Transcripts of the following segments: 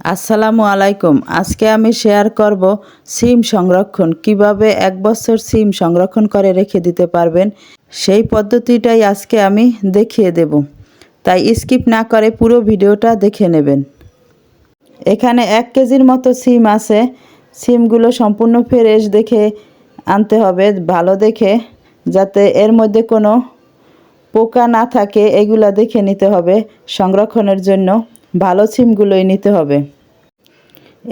আসসালামু আলাইকুম। আজকে আমি শেয়ার করব সিম সংরক্ষণ। কীভাবে এক বছর সিম সংরক্ষণ করে রেখে দিতে পারবেন, সেই পদ্ধতিটাই আজকে আমি দেখিয়ে দেব। তাই স্কিপ না করে পুরো ভিডিওটা দেখে নেবেন। এখানে এক কেজির মতো সিম আছে। সিমগুলো সম্পূর্ণ ফ্রেশ দেখে আনতে হবে, ভালো দেখে, যাতে এর মধ্যে কোনো পোকা না থাকে, এগুলা দেখে নিতে হবে সংরক্ষণের জন্য। ভালো সিমগুলোই নিতে হবে।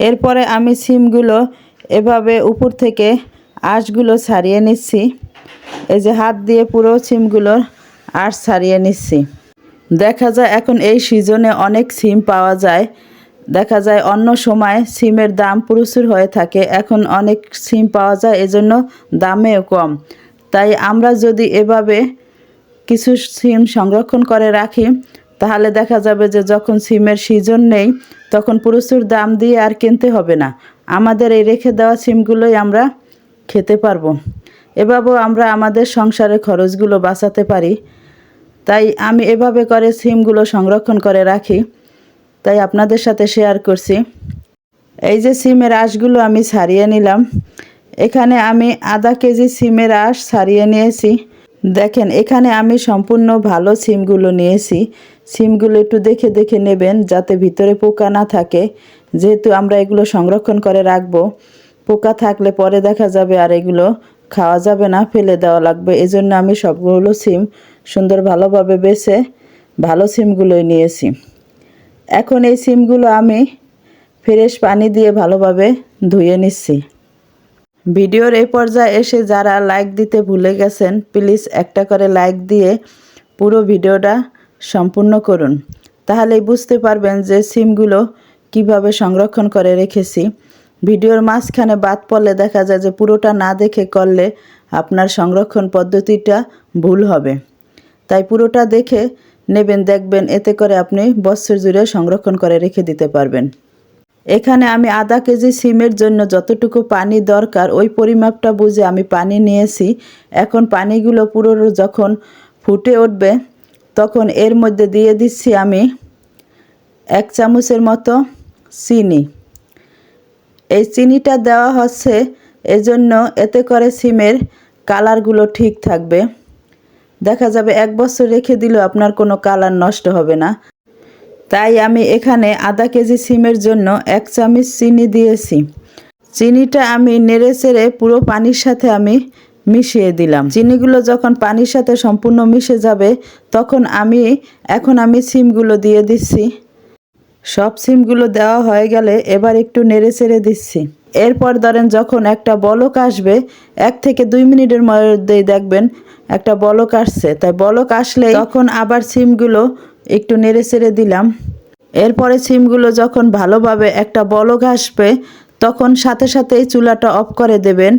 এরপরে আমি সিমগুলো এভাবে উপর থেকে আঁশগুলো ছাড়িয়ে নিচ্ছি। এই যে হাত দিয়ে পুরো সিমগুলোর আঁশ ছাড়িয়ে নিচ্ছি। দেখা যায় এখন এই সিজনে অনেক সিম পাওয়া যায়। দেখা যায় অন্য সময় সিমের দাম প্রচুর হয়ে থাকে। এখন অনেক সিম পাওয়া যায়, এজন্য দামেও কম। তাই আমরা যদি এভাবে কিছু সিম সংরক্ষণ করে রাখি তাহলে দেখা যাবে যে যখন সিমের সিজন নেই, তখন প্রচুর দাম দিয়ে আর কিনতে হবে না। আমাদের এই রেখে দেওয়া সিমগুলোই আমরা খেতে পারব। এভাবেও আমরা আমাদের সংসারের খরচগুলো বাঁচাতে পারি। তাই আমি এভাবে করে সিমগুলো সংরক্ষণ করে রাখি। তাই আপনাদের সাথে শেয়ার করছি। এই যে সিমের আঁশগুলো আমি ছাড়িয়ে নিলাম। এখানে আমি আধা কেজি সিমের আঁশ ছাড়িয়ে নিয়েছি। দেখেন, এখানে আমি সম্পূর্ণ ভালো সিমগুলো নিয়েছি। সিমগুলো একটু দেখে দেখে নেবেন যাতে ভিতরে পোকা না থাকে। যেহেতু আমরা এগুলো সংরক্ষণ করে রাখব, পোকা থাকলে পরে দেখা যাবে আর এগুলো খাওয়া যাবে না, ফেলে দেওয়া লাগবে। এজন্য আমি সবগুলো সিম সুন্দর ভালোভাবে বেছে ভালো সিমগুলোই নিয়েছি। এখন এই সিমগুলো আমি ফ্রেশ পানি দিয়ে ভালোভাবে ধুয়ে নিচ্ছি। ভিডিওর এই পর্যায়ে এসে যারা লাইক দিতে ভুলে গেছেন, প্লিজ একটা করে লাইক দিয়ে পুরো ভিডিওটা সম্পূর্ণ করুন। তাহলেই বুঝতে পারবেন যে সিমগুলো কীভাবে সংরক্ষণ করে রেখেছি। ভিডিওর মাঝখানে বাদ পড়লে দেখা যায় যে পুরোটা না দেখে করলে আপনার সংরক্ষণ পদ্ধতিটা ভুল হবে। তাই পুরোটা দেখে নেবেন, দেখবেন, এতে করে আপনি বছর জুড়ে সংরক্ষণ করে রেখে দিতে পারবেন। এখানে আমি আধা কেজি সিমের জন্য যতটুকু পানি দরকার, ওই পরিমাপটা বুঝে আমি পানি নিয়েছি। এখন পানিগুলো পুরো যখন ফুটে উঠবে তখন এর মধ্যে দিয়ে দিচ্ছি আমি এক চামচের মতো চিনি। এই চিনিটা দেওয়া হচ্ছে এজন্য এতে করে সিমের কালারগুলো ঠিক থাকবে। দেখা যাবে এক বছর রেখে দিলেও আপনার কোনো কালার নষ্ট হবে না। তাই আমি এখানে আধা কেজি সিমের জন্য এক চামচ চিনি দিয়েছি। চিনিটা আমি নেড়ে চেড়ে পুরো পানির সাথে আমি মিশিয়ে দিলাম। চিনিগুলো যখন পানির সাথে সম্পূর্ণ মিশে যাবে, তখন আমি, এখন আমি সিমগুলো দিয়ে দিচ্ছি। সব সিমগুলো দেওয়া হয়ে গেলে এবার একটু নেড়ে চেড়ে দিচ্ছি। এরপর ধরেন যখন একটা বলক আসবে, এক থেকে দুই মিনিটের মধ্যেই দেখবেন একটা বলক আসছে। তাই বলক আসলে তখন আবার সিমগুলো একটু নেড়ে চেড়ে দিলাম। এরপরে সিমগুলো যখন ভালোভাবে একটা বলক আসবে, তখন সাথে সাথেই চুলাটা অফ করে দেবেন।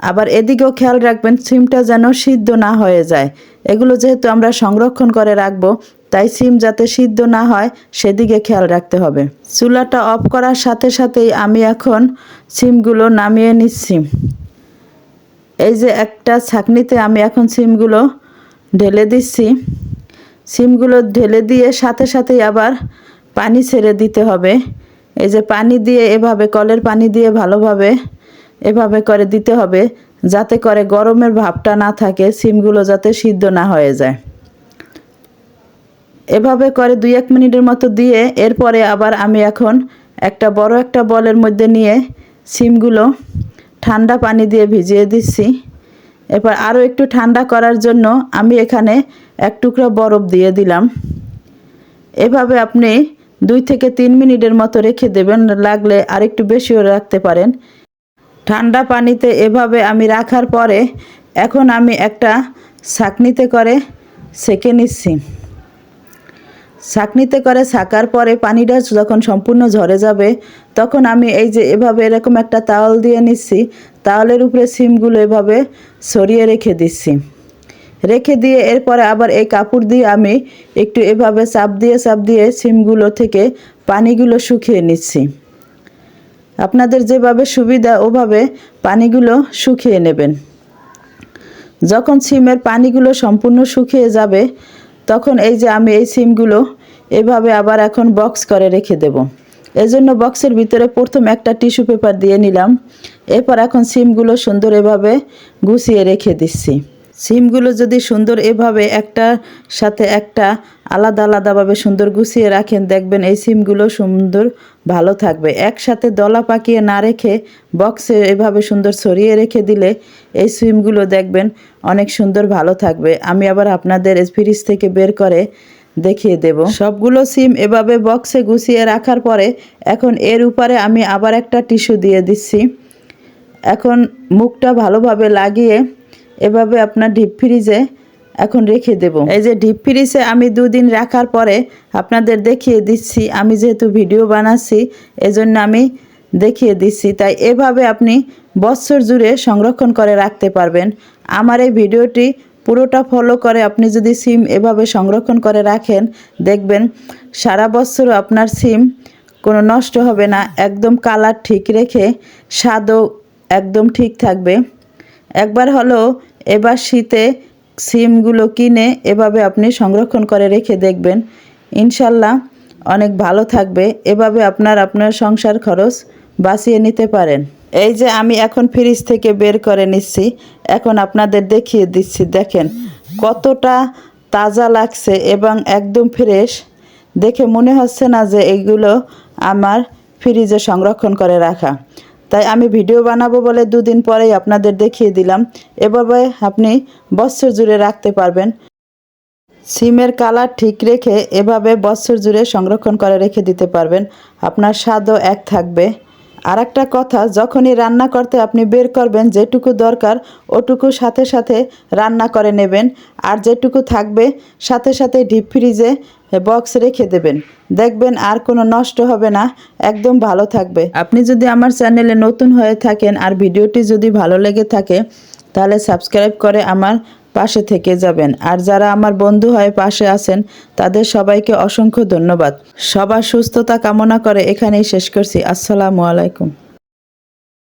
আবার এদিকেও খেয়াল রাখবেন সিমটা যেন সিদ্ধ না হয়ে যায়। এগুলো যেহেতু আমরা সংরক্ষণ করে রাখব, তাই সিম যাতে সিদ্ধ না হয়, সেদিকে খেয়াল রাখতে হবে। চুলাটা অফ করার সাথে সাথেই আমি এখন সিমগুলো নামিয়ে নিচ্ছি। এই যে একটা ছাকনিতে আমি এখন সিমগুলো ঢেলে দিচ্ছি। সিমগুলো ঢেলে দিয়ে সাথে সাথেই আবার পানি ছেড়ে দিতে হবে। এই যে পানি দিয়ে এভাবে, কলের পানি দিয়ে ভালোভাবে এভাবে করে দিতে হবে যাতে করে গরমের ভাবটা না থাকে, সিমগুলো যাতে সিদ্ধ না হয়ে যায়। এভাবে করে দুই এক মিনিটের মতো দিয়ে এরপরে আবার আমি এখন একটা বড় একটা বলের মধ্যে নিয়ে সিমগুলো ঠান্ডা পানি দিয়ে ভিজিয়ে দিচ্ছি। এরপর আরও একটু ঠান্ডা করার জন্য আমি এখানে এক টুকরো বরফ দিয়ে দিলাম। এভাবে আপনি দুই থেকে তিন মিনিটের মতো রেখে দেবেন, লাগলে আরেকটু বেশিও রাখতে পারেন। ঠান্ডা পানিতে এভাবে আমি রাখার পরে এখন আমি একটা ছাকনিতে করে সেকে নিচ্ছি। ছাকনিতে করে ছাকার পরে পানিটা যখন সম্পূর্ণ ঝরে যাবে, তখন আমি এই যে এভাবে এরকম একটা তাওয়াল দিয়ে নিচ্ছি, তাওয়ালের উপরে সিমগুলো এভাবে সরিয়ে রেখে দিচ্ছি। রেখে দিয়ে এরপরে আবার এই কাপড় দিয়ে আমি একটু এভাবে চাপ দিয়ে চাপ দিয়ে সিমগুলো থেকে পানিগুলো শুকিয়ে নিচ্ছি। আপনাদের যেভাবে সুবিধা, ওভাবে পানিগুলো শুকিয়ে নেবেন। যখন সিমের পানিগুলো সম্পূর্ণ শুকিয়ে যাবে, তখন এই যে আমি এই সিমগুলো এভাবে আবার এখন বক্স করে রেখে দেব। এজন্য বক্সের ভিতরে প্রথম একটা টিস্যু পেপার দিয়ে নিলাম। এরপর এখন সিমগুলো সুন্দর এভাবে গুছিয়ে রেখে দিচ্ছি। সিমগুলো যদি সুন্দর এভাবে একটা সাথে একটা আলাদা আলাদাভাবে সুন্দর গুছিয়ে রাখেন, দেখবেন এই সিমগুলো সুন্দর ভালো থাকবে। একসাথে দলা পাকিয়ে না রেখে বক্সে এভাবে সুন্দর ছড়িয়ে রেখে দিলে এই সিমগুলো দেখবেন অনেক সুন্দর ভালো থাকবে। আমি আবার আপনাদের ফ্রিজ থেকে বের করে দেখিয়ে দেব। সবগুলো সিম এভাবে বক্সে গুছিয়ে রাখার পরে এখন এর উপরে আমি আবার একটা টিস্যু দিয়ে দিচ্ছি। এখন মুখটা ভালোভাবে লাগিয়ে এভাবে আপনার ডিপ ফ্রিজে এখন রেখে দেব। এই যে ডিপ ফ্রিজে আমি দুদিন রাখার পরে আপনাদের দেখিয়ে দিচ্ছি, আমি যেহেতু ভিডিও বানাচ্ছি, এজন্য আমি দেখিয়ে দিচ্ছি। তাই এভাবে আপনি বছর জুড়ে সংরক্ষণ করে রাখতে পারবেন। আমার এই ভিডিওটি পুরোটা ফলো করে আপনি যদি সিম এভাবে সংরক্ষণ করে রাখেন, দেখবেন সারা বছর আপনার সিম কোনো নষ্ট হবে না, একদম কালার ঠিক রেখে, স্বাদও একদম ঠিক থাকবে। একবার হলো, এবার শীতে সিমগুলো কিনে এভাবে আপনি সংরক্ষণ করে রেখে দেখবেন। ইনশাল্লাহ অনেক ভালো থাকবে। এভাবে আপনার আপনার সংসার খরচ বাঁচিয়ে নিতে পারেন। এই যে আমি এখন ফ্রিজ থেকে বের করে নিচ্ছি, এখন আপনাদের দেখিয়ে দিচ্ছি, দেখেন কতটা তাজা লাগছে এবং একদম ফ্রেশ। দেখে মনে হচ্ছে না যে এগুলো আমার ফ্রিজে সংরক্ষণ করে রাখা। তাই আমি ভিডিও বানাবো বলে দুদিন পরেই আপনাদের দেখিয়ে দিলাম। এভাবে আপনি বছর জুড়ে রাখতে পারবেন। সিমের কালার ঠিক রেখে এভাবে বছর জুড়ে সংরক্ষণ করে রেখে দিতে পারবেন। আপনার স্বাদও এক থাকবে। আর একটা কথা, যখনই রান্না করতে আপনি বের করবেন, যেটুকু দরকার ওটুকু সাথে সাথে রান্না করে নেবেন। আর যেটুকু থাকবে, সাথে সাথে ডিপ ফ্রিজে বক্স রেখে দেবেন। দেখবেন আর কোনো নষ্ট হবে না, একদম ভালো থাকবে। আপনি যদি আমার চ্যানেলে নতুন হয়ে থাকেন আর ভিডিওটি যদি ভালো লেগে থাকে, তাহলে সাবস্ক্রাইব করে আমার পাশে থেকে যাবেন। আর যারা আমার বন্ধু হয়ে পাশে আছেন, তাদের সবাইকে অসংখ্য ধন্যবাদ। সবার সুস্থতা কামনা করে এখানেই শেষ করছি। আসসালামু আলাইকুম।